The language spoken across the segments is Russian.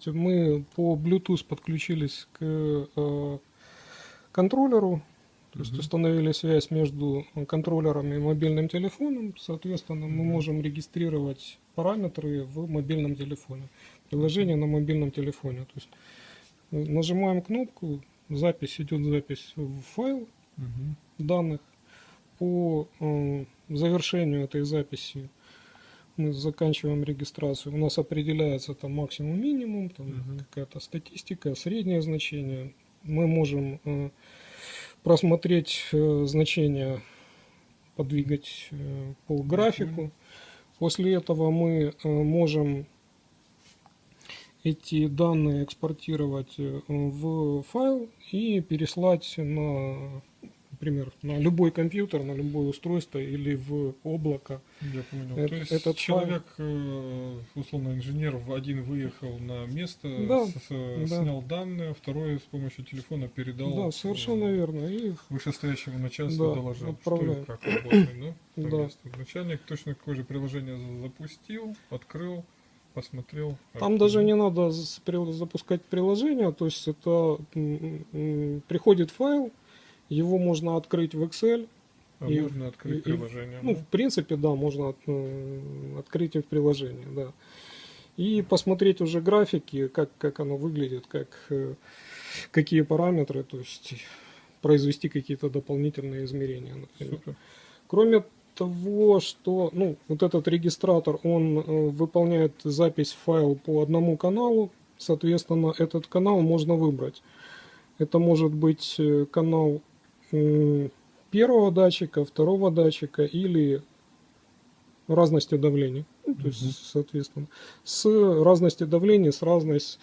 есть мы по Bluetooth подключились к э, контроллеру, то есть установили связь между контроллером и мобильным телефоном. Соответственно, мы можем регистрировать параметры в мобильном телефоне. Приложение на мобильном телефоне. То есть э, нажимаем кнопку, запись идет запись в файл Мгм. данных. По э, завершению этой записи мы заканчиваем регистрацию. У нас определяется там максимум, минимум, там Мгм. какая-то статистика, среднее значение. Мы можем э, просмотреть э, значения, подвигать э, по графику. После этого мы э, можем эти данные экспортировать э, в файл и переслать на, например, на любой компьютер, на любое устройство или в облако. Я понял. Э- То есть этот человек, э, условно инженер, в один выехал на место, Да, с- с- да. снял данные, второй с помощью телефона передал. да, совершенно э, верно. И Вышестоящему начальству Да, доложил, отправляем. что и как работает, да? Да. Есть Начальник точно такое же приложение за- запустил, открыл, посмотрел. Там даже не надо запускать приложение, то есть это приходит файл, его можно открыть в Excel. А и- можно открыть и- и- приложение. Ну, да? в принципе, да, можно от- м, открыть и в приложении, да. И посмотреть уже графики, как, как оно выглядит, как, э, какие параметры, то есть произвести какие-то дополнительные измерения, например. Супер. Кроме того, что ну, вот этот регистратор, он э, выполняет запись в файл по одному каналу, соответственно, этот канал можно выбрать. Это может быть э, канал первого датчика, второго датчика или разности давления. Ну, то есть, соответственно, с разностью давления, с разной с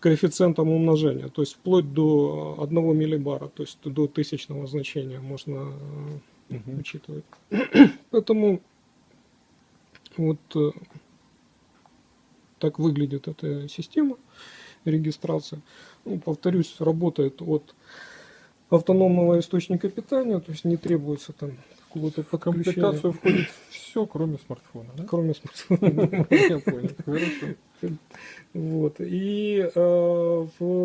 коэффициентом умножения, то есть вплоть до 1 миллибара, то есть до тысячного значения можно э, Мгм. учитывать. Поэтому вот э, так выглядит эта система регистрации. Ну, повторюсь, работает от автономного источника питания, то есть не требуется там какого-то В подключения. комплектацию входит все, кроме смартфона. Да? Кроме смартфона. Я понял. Хорошо. Вот. И э, в